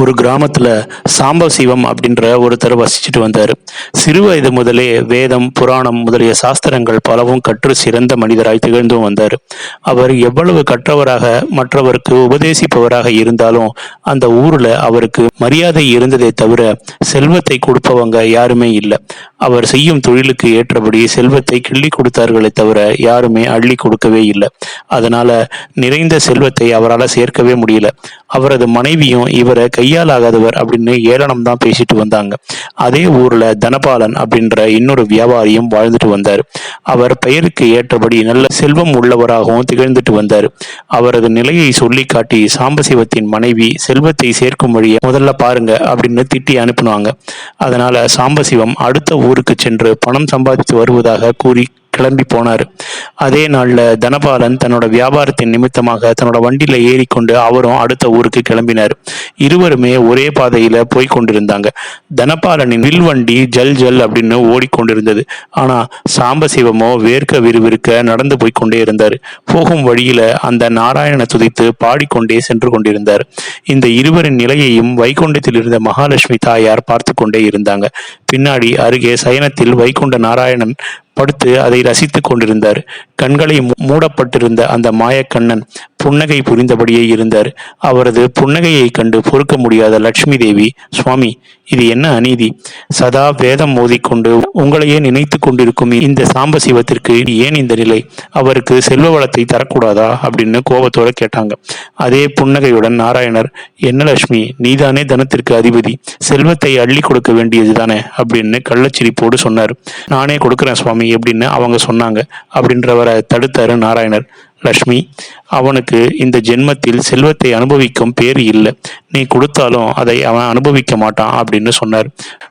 ஒரு கிராமத்தில் சாம்பசிவம் அப்படின்ற ஒருத்தர் வசிச்சுட்டு வந்தார். சிறு வயது முதலே வேதம் புராணம் முதலிய சாஸ்திரங்கள் பலவும் கற்று சிறந்த மனிதராய் திகழ்ந்தும் வந்தார். அவர் எவ்வளவு கற்றவராக மற்றவருக்கு உபதேசிப்பவராக இருந்தாலும் அந்த ஊரில் அவருக்கு மரியாதை இருந்ததை தவிர செல்வத்தை கொடுப்பவங்க யாருமே இல்லை. அவர் செய்யும் தொழிலுக்கு ஏற்றபடி செல்வத்தை கிள்ளி கொடுத்தார்களே தவிர யாருமே அள்ளி கொடுக்கவே இல்லை. அதனால நிறைந்த செல்வத்தை அவரால் சேர்க்கவே முடியல. அவரது மனைவியும் இவரை கையாலாகாதவர் அப்படின்னு ஏளனம் தான் பேசிட்டு வந்தாங்க. அதே ஊர்ல தனபாலன் அப்படின்ற இன்னொரு வியாபாரியும் வாழ்ந்துட்டு வந்தார். அவர் பெயருக்கு ஏற்றபடி நல்ல செல்வம் உள்ளவராகவும் திகழ்ந்துட்டு வந்தார். அவரது நிலையை சொல்லி காட்டி சாம்பசிவத்தின் மனைவி செல்வத்தை சேர்க்கும் வழியை முதல்ல பாருங்க அப்படின்னு திட்டி அனுப்புனாங்க. அதனால சாம்பசிவம் அடுத்த ஊருக்கு சென்று பணம் சம்பாதித்து வருவதாக கூறி கிளம்பி போனார். அதே நாளில் தனபாலன் தன்னோட வியாபாரத்தின் நிமித்தமாக தன்னோட வண்டியில் ஏறிக்கொண்டு அவரும் அடுத்த ஊருக்கு கிளம்பினார். இருவருமே ஒரே பாதையில் போய் கொண்டிருந்தாங்க. தனபாலனின் வில் வண்டி ஜல் ஜல் அப்படின்னு ஓடிக்கொண்டிருந்தது. ஆனால் சாம்பசிவமோ வேர்க்க விறுவிறுக்க நடந்து போய் கொண்டே இருந்தார். போகும் வழியில் அந்த நாராயண துதித்து பாடிக்கொண்டே சென்று கொண்டிருந்தார். இந்த இருவரின் நிலையையும் வைகுண்டத்தில் இருந்த மகாலட்சுமி தாயார் பார்த்து கொண்டே இருந்தாங்க. பின்னாடி அருகே சயனத்தில் வைகுண்ட நாராயணன் படுத்து அதை ரசித்துக் கொண்டிருந்தார். கண்களை மூடப்பட்டிருந்த அந்த மாயக்கண்ணன் புன்னகை புரிந்தபடியே இருந்தார். அவரது புன்னகையை கண்டு பொறுக்க முடியாத லட்சுமி தேவி சுவாமி இது என்ன அநீதி? சதா வேதம் மோதிக்கொண்டு உங்களையே நினைத்து கொண்டிருக்கும் இந்த சாம்பசிவத்திற்கு ஏன் இந்த நிலை? அவருக்கு செல்வ வளத்தை தரக்கூடாதா? அப்படின்னு கோபத்தோட கேட்டாங்க. அதே புன்னகையுடன் நாராயணர் என்ன லட்சுமி நீதானே தனத்திற்கு அதிபதி. செல்வத்தை அள்ளி கொடுக்க வேண்டியது தானே அப்படின்னு கள்ளச்சிரிப்போடு சொன்னார். நானே கொடுக்குறேன் சுவாமி எப்படின்னு அவங்க சொன்னாங்க. அப்படின்றவரை தடுத்தாரு நாராயணர். லக்ஷ்மி அவனுக்கு இந்த ஜென்மத்தில் செல்வத்தை அனுபவிக்கும் பேர் இல்லை. நீ கொடுத்தாலும் அதை அவன் அனுபவிக்க மாட்டான் அப்படின்னு சொன்னார்.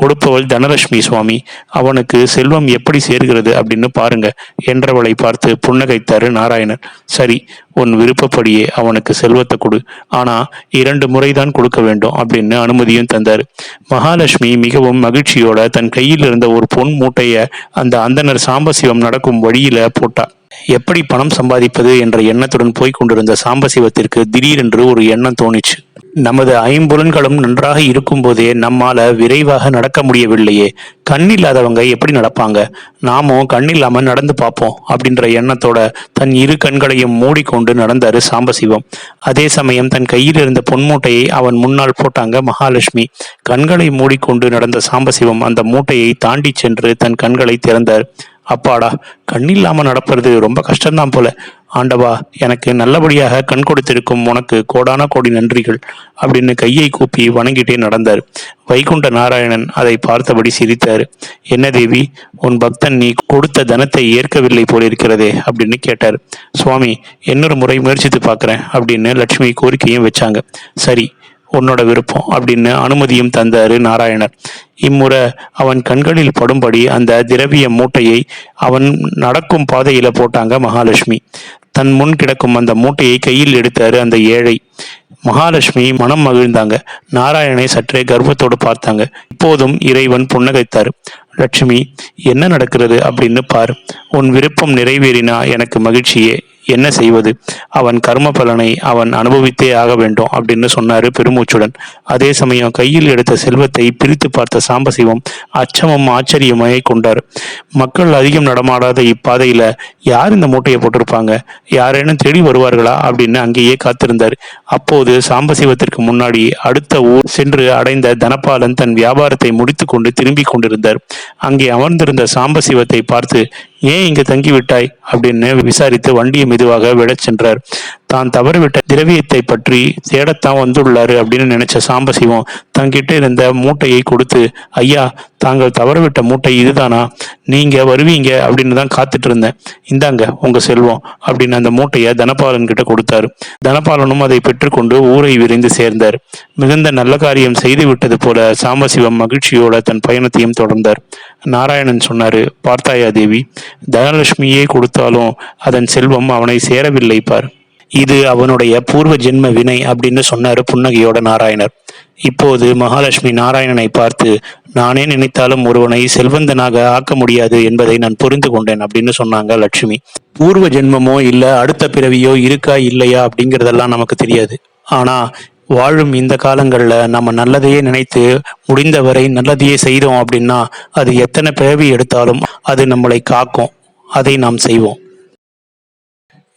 கொடுப்பவள் தனலட்சுமி சுவாமி அவனுக்கு செல்வம் எப்படி சேர்கிறது அப்படின்னு பாருங்க என்றவளை பார்த்து புன்னகைத்தாரு நாராயணன் சரி உன் விருப்பப்படியே அவனுக்கு செல்வத்தை கொடு. ஆனா இரண்டு முறைதான் கொடுக்க வேண்டும் அப்படின்னு அனுமதியும் தந்தார். மகாலட்சுமி மிகவும் மகிழ்ச்சியோட தன் கையில் இருந்த ஒரு பொன் மூட்டைய அந்த அந்தனர் சாம்பசிவம் நடக்கும் வழியில போட்டா. எப்படி பணம் சம்பாதிப்பது என்ற எண்ணத்துடன் போய்க் கொண்டிருந்த சாம்பசிவத்திற்கு திடீரென்று ஒரு எண்ணம் தோணிச்சு. நமது ஐம்புலன்களும் நன்றாக இருக்கும்போதே நம்மால விரைவாக நடக்க முடியவில்லையே. கண் இல்லாதவங்க எப்படி நடப்பாங்க? நாமும் கண் இல்லாம நடந்து பார்ப்போம் அப்படின்ற எண்ணத்தோட தன் இரு கண்களையும் மூடிக்கொண்டு நடந்தாரு சாம்பசிவம். அதே சமயம் தன் கையில் இருந்த பொன்மூட்டையை அவன் முன்னால் போட்டாங்க மகாலட்சுமி. கண்களை மூடிக்கொண்டு நடந்த சாம்பசிவம் அந்த மூட்டையை தாண்டி சென்று தன் கண்களை திறந்தார். அப்பாடா கண்ணில்லாம நடப்பது ரொம்ப கஷ்டம்தான் போல. ஆண்டவா எனக்கு நல்லபடியாக கண் கொடுத்திருக்கும் உனக்கு கோடான கோடி நன்றிகள் அப்படின்னு கையை கூப்பி வணங்கிட்டே நடந்தார். வைகுண்ட நாராயணன் அதை பார்த்தபடி சிரித்தார். என்ன தேவி உன் பக்தன் நீ கொடுத்த தனத்தை ஏற்கவில்லை போலிருக்கிறதே அப்படின்னு கேட்டார். சுவாமி இன்னொரு முறை முயற்சித்து பார்க்குறேன் அப்படின்னு லட்சுமி கோரிக்கையும் வச்சாங்க. சரி உன்னோட விருப்பம் அப்படின்னு அனுமதியும் தந்தாரு நாராயணர். இம்முறை அவன் கண்களில் படும்படி அந்த திரவிய மூட்டையை அவன் நடக்கும் பாதையில போட்டாங்க மகாலட்சுமி. தன் முன் கிடக்கும் அந்த மூட்டையை கையில் எடுத்தாரு அந்த ஏழை. மகாலட்சுமி மனம் மகிழ்ந்தாங்க. நாராயணை சற்றே கர்வத்தோடு பார்த்தாங்க. இப்போதும் இறைவன் புன்னகைத்தார். லட்சுமி என்ன நடக்கிறது அப்படின்னு பார். உன் விருப்பம் நிறைவேறினா எனக்கு மகிழ்ச்சியே. என்ன செய்வது? அவன் கர்ம பலனை அவன் அனுபவித்தே ஆக வேண்டும் அப்படின்னு சொன்னாரு பெருமூச்சுடன். அதே சமயம் கையில் எடுத்த செல்வத்தை பிரித்து பார்த்த சாம்பசிவம் அச்சமும் ஆச்சரியமாய் கொண்டார். மக்கள் அதிகம் நடமாடாத இப்பாதையில யார் இந்த மூட்டையை போட்டிருப்பாங்க? யாரேனும் தேடி வருவார்களா? அப்படின்னு அங்கேயே காத்திருந்தார். அப்போது சாம்பசிவத்திற்கு முன்னாடி அடுத்த ஊர் சென்று அடைந்த தனபாலன் தன் வியாபாரத்தை முடித்துக்கொண்டு திரும்பி கொண்டிருந்தார். அங்கே அமர்ந்திருந்த சாம்பசிவத்தை பார்த்து ஏன் இங்கு தங்கிவிட்டாய்? அப்படின்னு விசாரித்து வண்டியை மெதுவாக விடச் சென்றார். தான் தவறிவிட்ட திரவியத்தை பற்றி தேடத்தான் வந்துள்ளாரு அப்படின்னு நினைச்ச சாம்பசிவம் தங்கிட்ட இருந்த மூட்டையை கொடுத்து ஐயா தாங்கள் தவறவிட்ட மூட்டை இதுதானா? நீங்க வருவீங்க அப்படின்னு தான் காத்துட்டு இருந்தேன். இந்தாங்க உங்க செல்வம் அப்படின்னு அந்த மூட்டையை தனபாலன் கிட்ட கொடுத்தாரு. தனபாலனும் அதை பெற்றுக்கொண்டு ஊரை விரைந்து சேர்ந்தார். மிகுந்த நல்ல காரியம் செய்து விட்டது போல சாம்பசிவம் மகிழ்ச்சியோட தன் பயணத்தையும் தொடர்ந்தார். நாராயணன் சொன்னாரு பார்த்தாயா தேவி தனலட்சுமியே கொடுத்தாலும் அதன் செல்வம் அவனை சேரவில்லை பார். இது அவனுடைய பூர்வ ஜென்ம வினை அப்படின்னு சொன்னார் புன்னகையோட நாராயணர். இப்போது மகாலட்சுமி நாராயணனை பார்த்து நானே நினைத்தாலும் ஒருவனை செல்வந்தனாக ஆக்க முடியாது என்பதை நான் புரிந்து கொண்டேன் அப்படின்னு சொன்னாங்க லட்சுமி. பூர்வ ஜென்மமோ இல்ல அடுத்த பிறவியோ இருக்கா இல்லையா? அப்படிங்கிறதெல்லாம் நமக்கு தெரியாது. ஆனா வாழும் இந்த காலங்களில் நம்ம நல்லதையே நினைத்து முடிந்தவரை நல்லதையே செய்தோம் அப்படின்னா அது எத்தனை பிறவி எடுத்தாலும் அது நம்மளை காக்கும். அதை நாம் செய்வோம்.